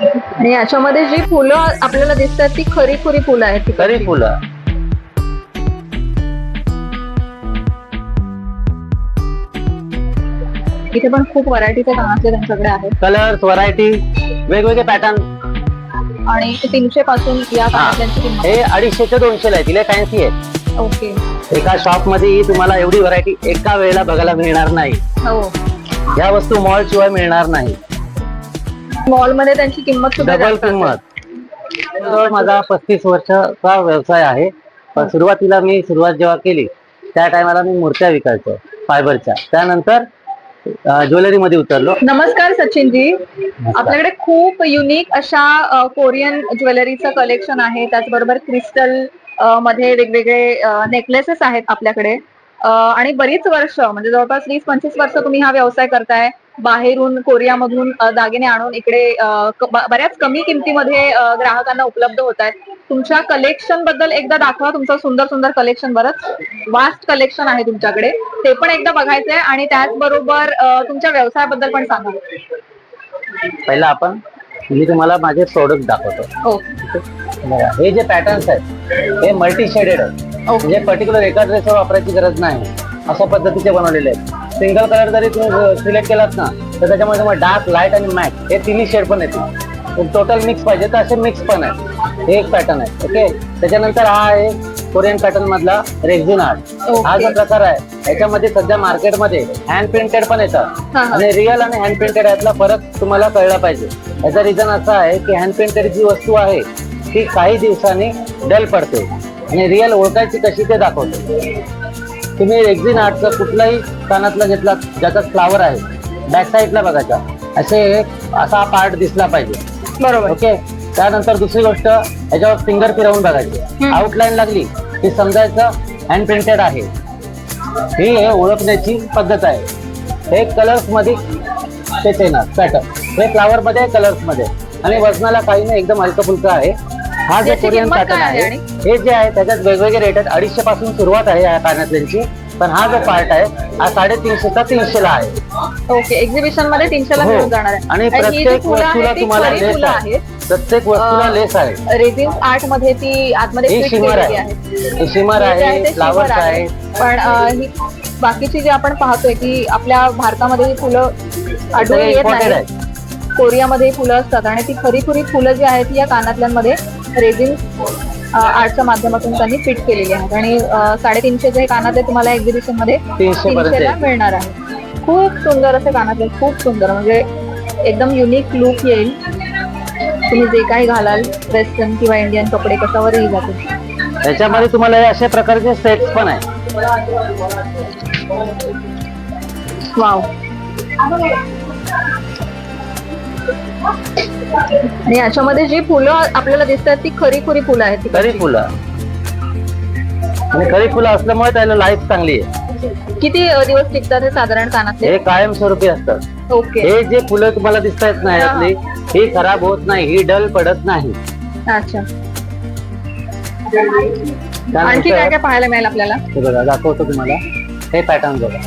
आणि याच्यामध्ये जी फुलं आपल्याला दिसतात ती खरी खुरी फुलं आहेत. खरी फुलं. इथे पण खूप व्हरायटीचे कानातले त्यांच्याकडे आहेत. कलर्स व्हरायटी वेगवेगळे पॅटर्न आणि तीनशे पासून या हे. अडीचशे ते दोनशे आहे तिला फॅन्सी आहे. ओके. एका शॉपमध्ये तुम्हाला एवढी व्हरायटी एका वेळेला बघायला मिळणार नाही. हो. या वस्तू मॉल शिवाय मिळणार नाही. मॉलमध्ये त्यांची किंमत सुद्धा डबल जास्त असेल. किंमत. जवळ माझा पस्तीस वर्षाचा व्यवसाय आहे. पण सुरुवातीला मी सुरुवात जेव्हा केली त्या टायमाला मी मूर्त्या विकायचो फायबरच्या. त्यानंतर ज्वेलरी मध्ये उतरलो. नमस्कार सचिनजी. आपल्याकडे खूप युनिक अशा अ, कोरियन ज्वेलरीचं कलेक्शन आहे. त्याचबरोबर क्रिस्टल अ, मध्ये वेगवेगळे नेकलेसेस आहेत आपल्याकडे. अ, आणि बरीच वर्ष म्हणजे जवळपास वीस पंचवीस वर्ष तुम्ही हा व्यवसाय करताय. बाहेरून कोरियामधून दागिने आणून इकडे बऱ्याच कमी किमतीमध्ये ग्राहकांना उपलब्ध होत आहेत. तुमच्या कलेक्शनबद्दल एकदा दाखवा तुमचं सुंदर सुंदर कलेक्शन बरंच वास्ट कलेक्शन आहे तुमच्याकडे. ते पण एकदा बघायचंय आणि त्याचबरोबर तुमच्या व्यवसायाबद्दल पण सांगा. पहिला आपण मी तुम्हाला माझे प्रोडक्ट दाखवतो. हो. हे जे पॅटर्न्स आहेत हे मल्टी शेडेड आहेत. ओके म्हणजे पर्टिक्युलर एका ड्रेसवर वापरायची गरज नाही. अशा पद्धतीचे बनवलेले आहेत. सिंगल कलर जरी तुम्ही सिलेक्ट केलात ना तर त्याच्यामध्ये मग डार्क लाइट आणि मॅट हे तिन्ही शेड पण येतील. टोटल मिक्स पाहिजे तर असे मिक्स पण आहेत. हे एक पॅटर्न आहे ओके त्याच्यानंतर हा आहे कोरियन पॅटर्न मधला रेक्झिन आर्ट हा जो. प्रकार आहे याच्यामध्ये सध्या मार्केटमध्ये हँड प्रिंटेड पण येतात. आणि रिअल आणि हँड प्रिंटेड यातला फरक तुम्हाला कळला पाहिजे. याचा रिझन असा आहे की हँड प्रिंटेड जी वस्तू आहे ती काही दिवसांनी डल पडते. आणि रिअल ओळखायची कशी ते दाखवते. तुम्ही रेक्झिन आर्टचा कुठलाही कानातला घेतला ज्याचा फ्लावर आहे बॅक साईडला बघायचा. असे असा पार्ट दिसला पाहिजे. बरोबर. ओके त्यानंतर दुसरी गोष्ट याच्यावर फिंगर फिरवून बघायची. आउटलाईन लागली की समजायचं हँड प्रिंटेड आहे. ही हे ओळखण्याची पद्धत आहे. हे कलर्समध्ये तेच येणार पॅटर्न हे फ्लावर मध्ये कलर्समध्ये. आणि वजनाला काही नाही एकदम हलकं फुलकं आहे. हा जो कोरियन पॅटर्न आहे हे जे आहे त्याच्यात वेगवेगळे रेट आहेत. अडीचशे पासून सुरुवात आहे या कानातल्यांची. पण हा जो पार्ट आहे हा साडेतीनशेचा तीनशेला आहे. ओके एक्झिबिशनमध्ये तीनशेला हो. मिळून जाणार आहे. आणि ही प्रत्येक फुलं वस्तूला तुम्हाला लेस आहे. प्रत्येक वस्तूला लेस आहे. रेझिन्स आर्टमध्ये ती आतमध्ये हे शिमर आहे. हे शिमर हे आहे फ्लावर्स shimmer आहे. पण ही बाकीची जी आपण पाहतोय की आपल्या भारतामध्ये ही फुलं आढळून येत नाही कोरियामध्ये ही फुलं असतात आणि ती खरी खुरी फुलं जी आहेत ती या कानातल्यांमध्ये रेझिन आर्टच्या माध्यमातून त्यांनी फिट केलेली आहेत. आणि अ, साडेतीनशेचे हे कानातले तुम्हाला एक्झिबिशनमध्ये तीनशेला आहे. मिळणार आहे खूप सुंदर असे कानातले आहेत, खूप सुंदर. म्हणजे एकदम युनिक लुक येईल. तुम्ही जे काही घालाल वेस्टर्न किंवा इंडियन कपडे कशावरही जातील. त्याच्यामध्ये तुम्हाला अशा प्रकारचे सेट्स पण आहे वाव. आणि याच्यामध्ये जी फुलं आपल्याला दिसतात ती खरी खुरी फुलं आहेत ती. खरी फुलं. आणि खरी फुलं असल्यामुळे त्याला लाईफ चांगली आहे. किती अ, दिवस टिकतात हे साधारण कानातले? हे कायमस्वरूपी असतात. ओके. हे जे फुलं तुम्हाला दिसत आहेत ना यातली ही खराब होत नाही ही डल पडत नाही. अच्छा. आणखी काय त्यानंतर काय पाहायला मिळेल आपल्याला? हे बघा दाखवतो तुम्हाला. हे पॅटर्न बघा.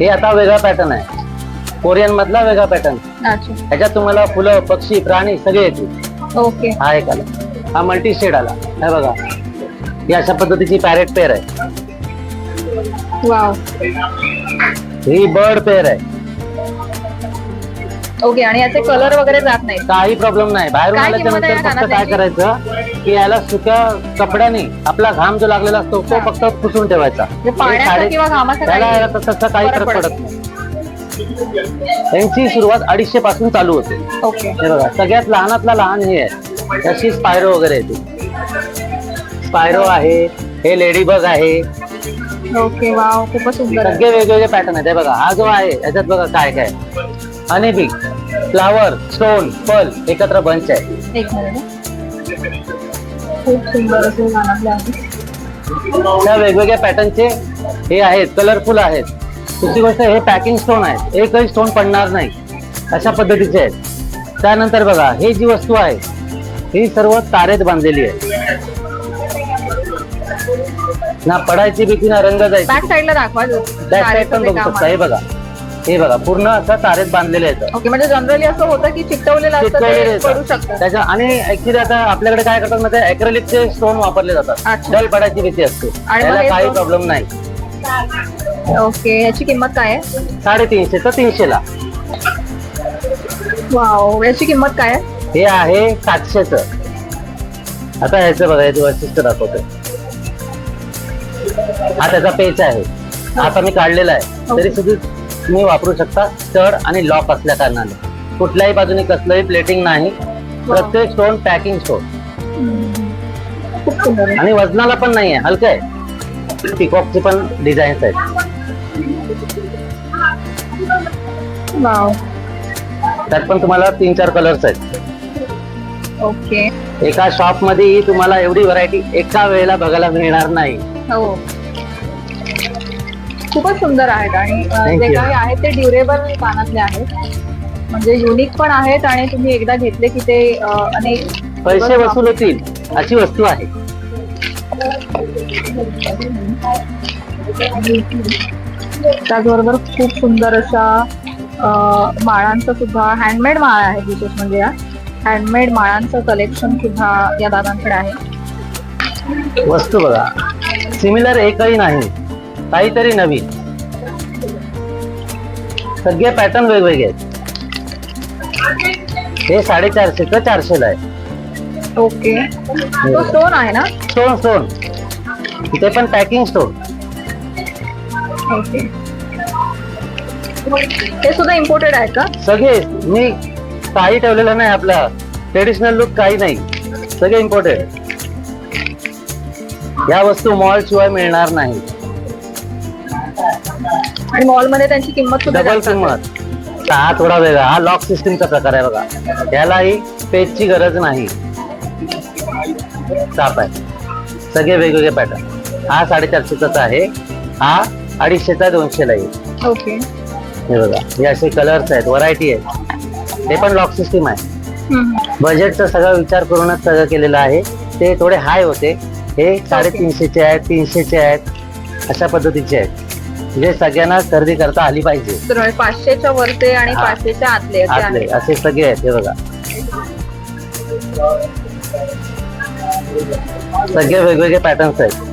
हे आता वेगळा पॅटर्न आहे. कोरियन मधला वेगळा पॅटर्न अच्छा. ह्याच्यात तुम्हाला फुलं पक्षी प्राणी सगळे येतील. ओके हा एक आला. हा मल्टी शेड आला. हे बघा. ही अशा पद्धतीची पॅरेट पेअर आहे. वाव ही बर्ड पेअर आहे. ओके आणि याचे कलर वगैरे जात नाही काही प्रॉब्लेम नाही. बाहेरून काय आल्याच्या किंमत आहे नंतर या फक्त काय? करायचं? की याला सुक्या कपड्याने आपला घाम जो लागलेला असतो तो. फक्त पुसून ठेवायचा. म्हणजे पाण्याचा साडे- किंवा घामाचा त्याला काही तसा काही फरक फरक पडत पडत नाही. यांची सुरुवात अडीचशे पासून चालू होते. ओके. हे बघा सगळ्यात लहानातला लहान हे आहे. तशी स्पायरो वगैरे येते स्पायरो आहे हे लेडी बग आहे. ओके वाव खूपच सुंदर आहे. सगळे वेगवेगळे पॅटर्न आहेत. हे बघा हा जो आहे याच्यात बघा काय काय. आणि बी फ्लावर स्टोन पल एकत्र बंच आहे. एक मिनिट हं. खूप सुंदर असे कानातले आहेत. त्या वेगवेगळ्या पॅटर्नचे हे आहेत कलरफुल आहेत. दुसरी गोष्ट हे पॅकिंग स्टोन आहेत. एकही स्टोन पडणार नाही. अशा पद्धतीचे आहेत. त्यानंतर बघा हे जी वस्तू आहे ही सर्व तारेत बांधलेली आहे. ना पडायची भीती ना रंग जायची बॅक साईडला दाखवा. बॅक साईड पण बघू शकता. हे बघा. हे बघा पूर्ण असं तारेत बांधलेले आहेत. ओके म्हणजे जनरली असं होतं की चिकटवलेलं असतं चिकटवलेले ते पडू असतात. शकतं. त्याच्या आणि ऍक्च्युली आता आपल्याकडे काय करतात म्हणजे अॅक्रेलिकचे स्टोन वापरले जातात. अच्छा. डल पडायची भीती असते. आणि मग त्याला हे काही प्रॉब्लेम नाही. ओके याची किंमत काय आहे? साडेतीनशे तर तीनशे ला वाव याची किंमत काय आहे? हे आहे सातशेच. आता ह्याचं बघा याचं वैशिष्ट्य दाखवतोय. हा त्याचा पेच आहे. आता मी काढलेला आहे. तरी सुद्धा तुम्ही वापरू शकता स्टड आणि लॉक असल्या कारणाने. कुठल्याही बाजूने कसलंही प्लेटिंग नाही. प्रत्येक स्टोन पॅकिंग स्टोन खूप सुंदर आहे आणि वजनाला पण नाही आहे हलकं आहे. पिकॉकचे पण डिझाईन्स आहेत. वाव. त्यात पण तुम्हाला तीन चार कलर्स आहेत. ओके. एका शॉप मध्येही तुम्हाला एवढी व्हरायटी एका वेळेला बघायला मिळणार नाही. हो. खूपच सुंदर आहेत आणि अ, Thank जे you. काही आहेत ते ड्युरेबल कानातले आहेत. म्हणजे युनिक पण आहेत आणि तुम्ही एकदा घेतले की ते अ, अनेक पैसे वसूल होतील अशी वस्तू आहे. त्याचबरोबर खूप सुंदर अशा माळांचं सुद्धा हँडमेड माळा आहे विशेष म्हणजे या. हँडमेड माळांचं कलेक्शन सुद्धा या दादांकडे आहे. वस्तू बघा. सिमिलर एकही नाही. काहीतरी नवीन. सगळे पॅटर्न वेगवेगळे आहेत. हे साडेचारशे का चारशेला आहे. ओके. तो स्टोन आहे ना? स्टोन स्टोन इथे पण पॅकिंग स्टोन ओके. हे सुद्धा इम्पोर्टेड आहे का? सगळे मी काही ठेवलेलं नाही आपला. ट्रेडिशनल लुक काही नाही. सगळे इम्पोर्टेड या वस्तू मॉल शिवाय मिळणार नाही. आणि मॉलमध्ये त्यांची किंमत सुद्धा डबल जास्त असेल. किंमत हा थोडा वेगळा. हा लॉक सिस्टीमचा प्रकार आहे बघा. यालाही पेजची गरज नाही. चाप आहे. सगळे वेगवेगळे पॅटर्न हा साडेचारशेचाच आहे. हा अडीचशेचा दोनशेला येईल ओके हे बघा. हे असे कलर्स आहेत व्हरायटी आहेत. हे पण लॉक सिस्टीम आहे. बजेटचा सगळा विचार करूनच सगळं केलेलं आहे. ते थोडे हाय होते. हे साडेतीनशेचे आहेत तीनशेचे आहेत अशा पद्धतीचे आहेत. जे सगळ्यांना खरेदी करता आली पाहिजे. पाचशेच्या वरचे आणि हा. पाचशेच्या आतले असे आतले. आहेत. असे सगळे आहेत हे बघा. सगळे वेगवेगळे पॅटर्न्स आहेत.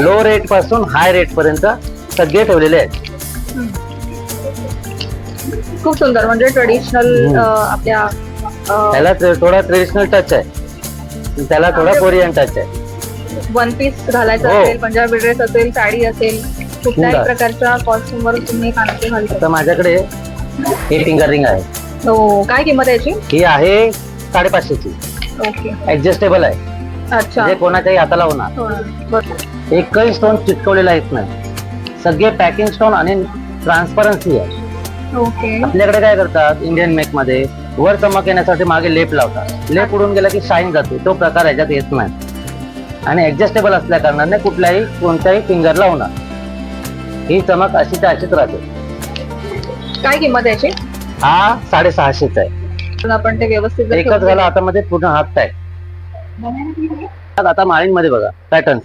लो रेटपासून हाय रेट पर्यंत सगळे ठेवलेले आहेत. खूप सुंदर म्हणजे ट्रेडिशनल. आपल्या अ, त्याला ते- थोडा ट्रेडिशनल टच आहे. त्याला थोडा कोरियन टच आहे. वन पीस घालायचा हो. असेल पंजाबी ड्रेस असेल साडी असेल कुठल्याही सुंदर. प्रकारच्या कॉस्ट्युम वर तुम्ही कानातले घालू शकता. आता माझ्याकडे हे फिंगर रिंग आहे. हो काय किंमत आहे याची? ही आहे साडेपाचशेची. ओके. ऍडजस्टेबल आहे. अच्छा. जे कोणाच्याही हाताला होणार. हो, बरं. एकही स्टोन चिटकवलेला येत नाही. सगळे पॅकिंग स्टोन आणि ट्रान्सपरन्सी आहे. ओके आपल्याकडे काय करतात? इंडियन मेकमध्ये वर चमक येण्यासाठी मागे लेप लावतात. लेप उडून गेला की शाईन जाते. तो प्रकार ह्याच्यात येत नाही. आणि ऍडजस्टेबल असल्या कारणाने कुठल्याही कोणत्याही फिंगरला होणार. ही चमक अशी त्या अशीच राहते. काय किंमत आहे याची? हा साडेसहाशेचा आहे. पण आपण ते व्यवस्थित जर एकच ठेवलं- झाला हातामध्ये पूर्ण हात टॅग आता माळींमध्ये बघा पॅटर्न्स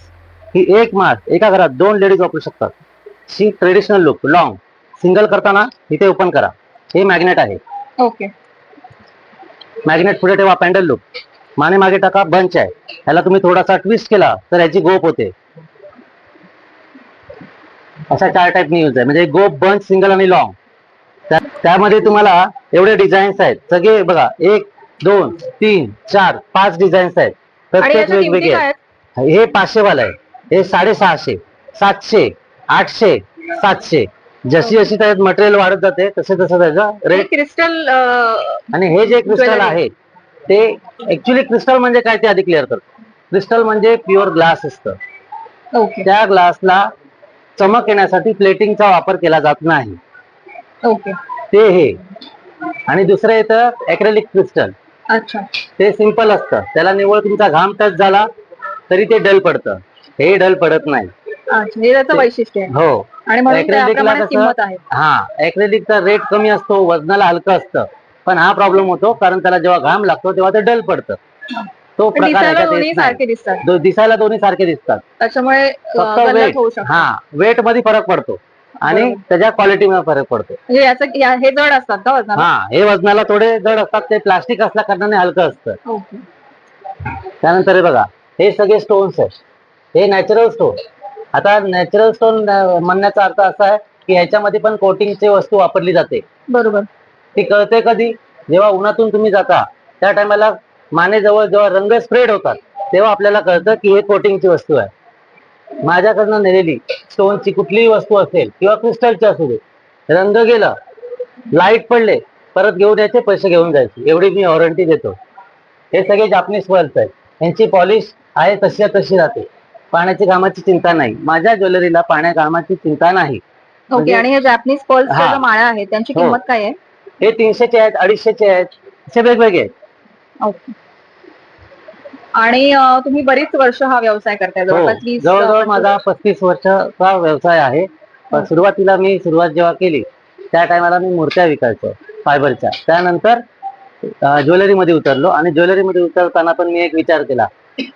ही एक माळ एका घरात दोन लेडीज वापरू शकतात. शी ट्रेडिशनल लुक लॉंग सिंगल करताना इथे ओपन करा. हे मॅग्नेट आहे. ओके मॅग्नेट पुढे ठेवा पॅन्डल लुक माने मागे टाका बंच आहे. ह्याला तुम्ही थोडासा ट्विस्ट केला तर याची गोप होते. अशा चार टाईपनी यूज आहे. म्हणजे गोप बंच सिंगल आणि लॉंग त्यामध्ये तुम्हाला एवढे डिझाईन्स आहेत. सगळे बघा एक दोन तीन चार पाच डिझाईन्स आहेत. प्रत्येक वेगवेगळे? हे पाचशे वाला आहे. हे साडेसहाशे सातशे आठशे सातशे. जशी जशी त्याच्यात मटेरियल वाढत जाते तसे तसं त्याचा रेट क्रिस्टल आणि हे जे क्रिस्टल. आहे ते ऍक्च्युली क्रिस्टल म्हणजे काय ते आधी क्लिअर करतो. क्रिस्टल म्हणजे प्युअर ग्लास असतं. त्या ग्लासला चमक येण्यासाठी प्लेटिंगचा वापर केला जात नाही. ते हे. आणि दुसरं येतं ऍक्रेलिक क्रिस्टल अच्छा. ते सिंपल असतं. त्याला निव्वळ तुमचा घाम टच झाला तरी ते डल पडतं. हे डल पडत नाही. अच्छा हे त्याचं वैशिष्ट्य आहे. हो. आणि म्हणून Acrylic ला त्याप्रमाणे कसं- किंमत आहे. हा ऍक्रेलिकचा रेट कमी असतो वजनाला हलकं असतं. पण हा प्रॉब्लेम होतो कारण त्याला जेव्हा घाम लागतो तेव्हा ते डल पडतं. तो पण प्रकार दिसायला ह्याच्यात दोन्ही येत नाही. सारखे दिसतात. दो- दिसायला दोन्ही सारखे दिसतात. त्याच्यामुळे अ, फक्त गल्लत वेट होऊ शकतो. हा वेटमध्ये फरक पडतो. आणि बरोबर. त्याच्या क्वालिटी मध्ये फरक पडतो. म्हणजे याचं या- हे जड असतात का वजनाला? हा हे वजनाला थोडे जड असतात ते प्लास्टिक असल्या कारणाने हलकं असतं. ओके. त्यानंतर हे बघा हे सगळे स्टोन्स आहेत. हे नॅचरल स्टोन आता नॅचरल स्टोन म्हणण्याचा अर्थ असा आहे की ह्याच्यामध्ये पण कोटिंगची वस्तू वापरली जाते. बरोबर. ती कळते कधी? जेव्हा उन्हातून तुम्ही जाता त्या टायमाला मानेजवळ जेव्हा रंग स्प्रेड होतात तेव्हा आपल्याला कळतं की हे कोटिंगची वस्तू आहे. माझ्याकडनं नेलेली स्टोनची कुठलीही वस्तू असेल किंवा क्रिस्टलची असू दे रंग गेला लाइट पडले परत घेऊन यायचे पैसे घेऊन जायचे. एवढी मी वॉरंटी देतो. हे सगळे जापनीज पर्ल्स आहेत. यांची पॉलिश आहे तशी तशी राहते. पाण्याची कामाची चिंता नाही. माझ्या ज्वेलरीला पाण्या कामाची चिंता नाही. ओके म्हणजे- आणि हे जॅपनीज पर्ल्स हा. माळा आहेत त्यांची हो. किंमत काय आहे? हे तीनशेचे आहेत अडीचशेचे आहेत असे वेगवेगळे आहेत. ओके. आणि अ, तुम्ही बरीच वर्ष हा व्यवसाय करताय हो. जवळपास वीस जवळजवळ माझा पस्तीस वर्षाचा व्यवसाय आहे. पण सुरुवातीला मी सुरुवात जेव्हा केली त्या टायमाला मी मूर्त्या विकायचो फायबरच्या. त्यानंतर ज्वेलरी मध्ये उतरलो आणि ज्वेलरी मध्ये उतरताना पण मी एक विचार केला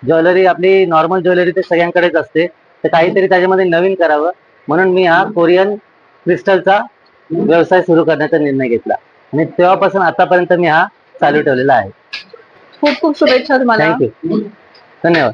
ज्वेलरी आपली नॉर्मल ज्वेलरी ते सगळ्यांकडेच असते. तर काहीतरी त्याच्यामध्ये नवीन करावं. म्हणून मी हा कोरियन क्रिस्टलचा व्यवसाय सुरू करण्याचा निर्णय घेतला. आणि तेव्हापासून आतापर्यंत मी हा चालू ठेवलेला आहे. खूप खूप शुभेच्छा तुम्हाला. थँक्यू धन्यवाद.